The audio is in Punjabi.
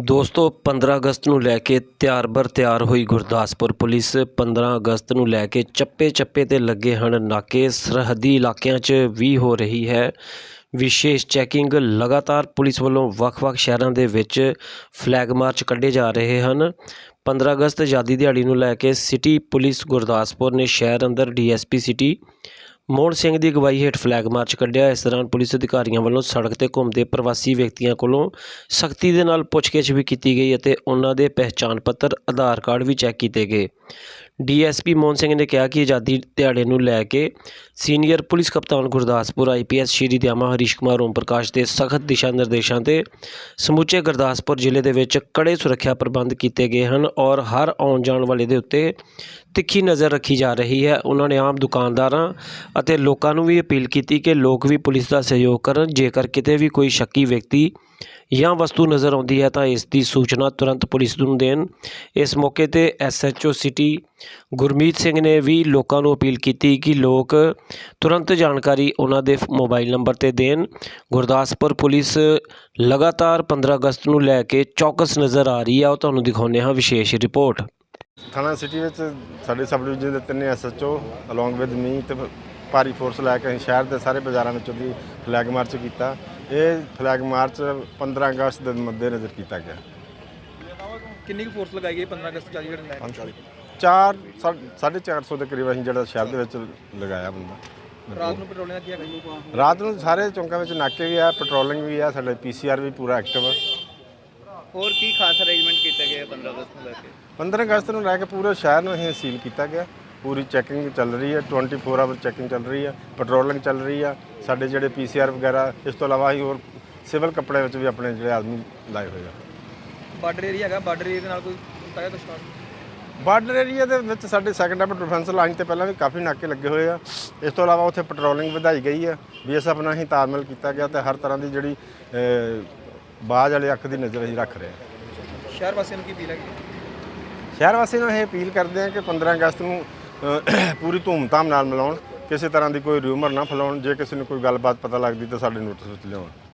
ਦੋਸਤੋ 15 ਅਗਸਤ ਨੂੰ ਲੈ ਕੇ ਤਿਆਰ ਬਰ ਤਿਆਰ ਹੋਈ ਗੁਰਦਾਸਪੁਰ ਪੁਲਿਸ। 15 ਅਗਸਤ ਨੂੰ ਲੈ ਕੇ ਚੱਪੇ ਚੱਪੇ ਤੇ ਲੱਗੇ ਹਨ ਨਾਕੇ। ਸਰਹੱਦੀ ਇਲਾਕਿਆਂ 'ਚ ਵੀ ਹੋ ਰਹੀ ਹੈ ਵਿਸ਼ੇਸ਼ ਚੈਕਿੰਗ। ਲਗਾਤਾਰ ਪੁਲਿਸ ਵੱਲੋਂ ਵੱਖ-ਵੱਖ ਸ਼ਹਿਰਾਂ ਦੇ ਵਿੱਚ ਫਲੈਗ ਮਾਰਚ ਕੱਢੇ ਜਾ ਰਹੇ ਹਨ। 15 ਅਗਸਤ ਆਜ਼ਾਦੀ ਦਿਹਾੜੀ ਨੂੰ ਲੈ ਕੇ ਸਿਟੀ ਪੁਲਿਸ ਗੁਰਦਾਸਪੁਰ ਨੇ ਸ਼ਹਿਰ ਅੰਦਰ ਡੀਐਸਪੀ ਸਿਟੀ ਮੋਹਨ ਸਿੰਘ ਦੀ ਅਗਵਾਈ ਹੇਠ ਫਲੈਗ ਮਾਰਚ ਕੱਢਿਆ। ਇਸ ਦੌਰਾਨ ਪੁਲਿਸ ਅਧਿਕਾਰੀਆਂ ਵੱਲੋਂ ਸੜਕ ਤੇ ਘੁੰਮਦੇ ਪ੍ਰਵਾਸੀ ਵਿਅਕਤੀਆਂ ਕੋਲੋਂ ਸਖਤੀ ਦੇ ਨਾਲ ਪੁੱਛਗਿੱਛ ਵੀ ਕੀਤੀ ਗਈ ਅਤੇ ਉਹਨਾਂ ਦੇ ਪਹਿਚਾਣ ਪੱਤਰ, ਆਧਾਰ ਕਾਰਡ ਵੀ ਚੈੱਕ ਕੀਤੇ ਗਏ। ਡੀਐਸਪੀ ਮੋਹਨ ਸਿੰਘ ਨੇ ਕਿਹਾ ਕਿ ਆਜ਼ਾਦੀ ਦਿਹਾੜੇ ਨੂੰ ਲੈ ਕੇ ਸੀਨੀਅਰ ਪੁਲਿਸ ਕਪਤਾਨ ਗੁਰਦਾਸਪੁਰ ਆਈਪੀਐਸ ਸ਼੍ਰੀ ਦਿਆਮਾ, ਹਰੀਸ਼ ਕੁਮਾਰ, ਓਮ ਪ੍ਰਕਾਸ਼ ਦੇ ਸਖਤ ਦਿਸ਼ਾ ਨਿਰਦੇਸ਼ਾਂ ਤੇ ਸਮੁੱਚੇ ਗੁਰਦਾਸਪੁਰ ਜ਼ਿਲ੍ਹੇ ਦੇ ਵਿੱਚ ਕੜੇ ਸੁਰੱਖਿਆ ਪ੍ਰਬੰਧ ਕੀਤੇ ਗਏ ਹਨ ਔਰ ਹਰ ਆਉਣ ਜਾਣ ਵਾਲੇ ਦੇ ਉੱਤੇ ਤਿੱਖੀ ਨਜ਼ਰ ਰੱਖੀ ਜਾ ਰਹੀ ਹੈ। ਉਹਨਾਂ ਨੇ ਆਮ ਦੁਕਾਨਦਾਰਾਂ ਅਤੇ ਲੋਕਾਂ ਨੂੰ ਵੀ ਅਪੀਲ ਕੀਤੀ ਕਿ ਲੋਕ ਵੀ ਪੁਲਿਸ ਦਾ ਸਹਿਯੋਗ ਕਰਨ। ਜੇਕਰ ਕਿਤੇ ਵੀ ਕੋਈ ਸ਼ੱਕੀ ਵਿਅਕਤੀ ਜਾਂ ਵਸਤੂ ਨਜ਼ਰ ਆਉਂਦੀ ਹੈ ਤਾਂ ਇਸ ਦੀ ਸੂਚਨਾ ਤੁਰੰਤ ਪੁਲਿਸ ਨੂੰ ਦੇਣ। ਇਸ ਮੌਕੇ ਤੇ ਐਸਐਚਓ ਸਿਟੀ ਗੁਰਮੀਤ ਸਿੰਘ ਨੇ ਵੀ ਲੋਕਾਂ ਨੂੰ ਅਪੀਲ ਕੀਤੀ ਕਿ ਲੋਕ ਤੁਰੰਤ ਜਾਣਕਾਰੀ ਉਹਨਾਂ ਦੇ ਮੋਬਾਈਲ ਨੰਬਰ ਤੇ ਦੇਣ। ਗੁਰਦਾਸਪੁਰ ਪੁਲਿਸ ਲਗਾਤਾਰ 15 ਅਗਸਤ ਨੂੰ ਲੈ ਕੇ ਚੌਕਸ ਨਜ਼ਰ ਆ ਰਹੀ ਹੈ ਉਹ ਤੁਹਾਨੂੰ ਦਿਖਾਉਂਦੇ ਹਾਂ ਵਿਸ਼ੇਸ਼ ਰਿਪੋਰਟ। ਥਾਣਾ ਸਿਟੀ ਵਿੱਚ ਸਾਡੇ ਸਬ ਡਿਵੀਜ਼ਨ ਦੇ ਤਿੰਨੇ ਐਸਐਚਓ ਅਲੋਂਗ ਵਿਦ ਮੀ ਤੇ ਭਾਰੀ ਫੋਰਸ ਲੈ ਕੇ ਅਸੀਂ ਸ਼ਹਿਰ ਦੇ ਸਾਰੇ ਬਾਜ਼ਾਰਾਂ ਵਿੱਚੋਂ ਦੀ ਫਲੈਗ ਮਾਰਚ ਕੀਤਾ। ਇਹ ਫਲੈਗ ਮਾਰਚ 15 ਅਗਸਤ ਦੇ ਮੱਦੇਨਜ਼ਰ ਕੀਤਾ ਗਿਆ। ਕਿੰਨੀ ਕੁ ਫੋਰਸ ਲਗਾਈ ਗਈ 15 ਅਗਸਤ ਚਾਲੀ ਜਿਹੜਾ ਲੈ ਚਾਰ ਸਾ- ਸਾਢੇ 450 ਦੇ ਕਰੀਬ ਅਸੀਂ ਜਿਹੜਾ ਸ਼ਹਿਰ ਦੇ ਵਿੱਚ ਲਗਾਇਆ ਬੰਦਾ। ਰਾਤ ਨੂੰ ਪੈਟਰੋਲਿੰਗ ਦਾ ਕੀ ਹੈਗਾ ਰਾਤ ਨੂੰ ਸਾਰੇ ਚੌਂਕਾਂ ਵਿੱਚ ਨਾਕੇ ਵੀ ਆ ਪੈਟਰੋਲਿੰਗ ਵੀ ਆ ਸਾਡੇ ਪੀਸੀਆਰ ਵੀ ਪੂਰਾ ਐਕਟਿਵ ਆ। ਹੋਰ ਕੀ ਖਾਸ ਅਰੇਂਜਮੈਂਟ ਕੀਤੇ ਗਏ 15 ਅਗਸਤ ਨੂੰ ਲੈ ਕੇ? 15 ਅਗਸਤ ਨੂੰ ਲੈ ਕੇ ਪੂਰੇ ਸ਼ਹਿਰ ਨੂੰ ਅਸੀਂ ਸੀਲ ਕੀਤਾ ਗਿਆ। ਪੂਰੀ ਚੈਕਿੰਗ ਚੱਲ ਰਹੀ ਹੈ 24 ਆਵਰ ਚੈਕਿੰਗ ਚੱਲ ਰਹੀ ਹੈ ਪੈਟਰੋਲਿੰਗ ਚੱਲ ਰਹੀ ਆ ਸਾਡੇ ਜਿਹੜੇ ਪੀਸੀਆਰ ਵਗੈਰਾ ਇਸ ਤੋਂ ਇਲਾਵਾ ਅਸੀਂ ਹੋਰ ਸਿਵਲ ਕੱਪੜੇ ਵਿੱਚ ਵੀ ਆਪਣੇ ਜਿਹੜੇ ਆਦਮੀ ਲਾਏ ਹੋਏ ਆ। ਬਾਰਡਰ ਏਰੀਆ ਹੈਗਾ ਬਾਰਡਰ ਏਰੀਆ ਦੇ ਨਾਲ ਕੋਈ ਹੈ ਕੁਝ ਖਾਸ? ਬਾਰਡਰ ਏਰੀਆ ਦੇ ਵਿੱਚ ਸਾਡੇ ਸੈਕੰਡ ਅਪ ਡਿਫੈਂਸ ਲਾਈਨ ਤੇ ਪਹਿਲਾਂ ਵੀ ਕਾਫੀ ਨਾਕੇ ਲੱਗੇ ਹੋਏ ਆ। ਇਸ ਤੋਂ ਇਲਾਵਾ ਉੱਥੇ ਪੈਟਰੋਲਿੰਗ ਵਧਾਈ ਗਈ ਆ ਬੀਐਸਐਫ ਨਾਲ ਹੀ ਤਾਲਮੇਲ ਕੀਤਾ ਗਿਆ ਤੇ ਹਰ ਤਰ੍ਹਾਂ ਦੀ ਜਿਹੜੀ ਬਾਜ਼ ਵਾਲੇ ਅੱਖ ਦੀ ਨਜ਼ਰ ਅਸੀਂ ਰੱਖ ਰਹੇ ਹਾਂ। ਸ਼ਹਿਰ ਵਾਸੀਆਂ ਨੂੰ ਕੀ ਅਪੀਲ ਹੈਗੀ? ਸ਼ਹਿਰ ਵਾਸੀਆਂ ਨੂੰ ਇਹ ਅਪੀਲ ਕਰਦੇ ਹਾਂ ਕਿ 15 ਅਗਸਤ ਨੂੰ ਪੂਰੀ ਧੂਮਧਾਮ ਨਾਲ ਮਿਲਾਉਣ ਕਿਸੇ ਤਰ੍ਹਾਂ ਦੀ ਕੋਈ ਰਿਊਮਰ ਨਾ ਫੈਲਾਉਣ। ਜੇ ਕਿਸੇ ਨੂੰ ਕੋਈ ਗੱਲਬਾਤ ਪਤਾ ਲੱਗਦੀ ਤਾਂ ਸਾਡੇ ਨੋਟਿਸ ਵਿੱਚ ਲਿਆਉਣ।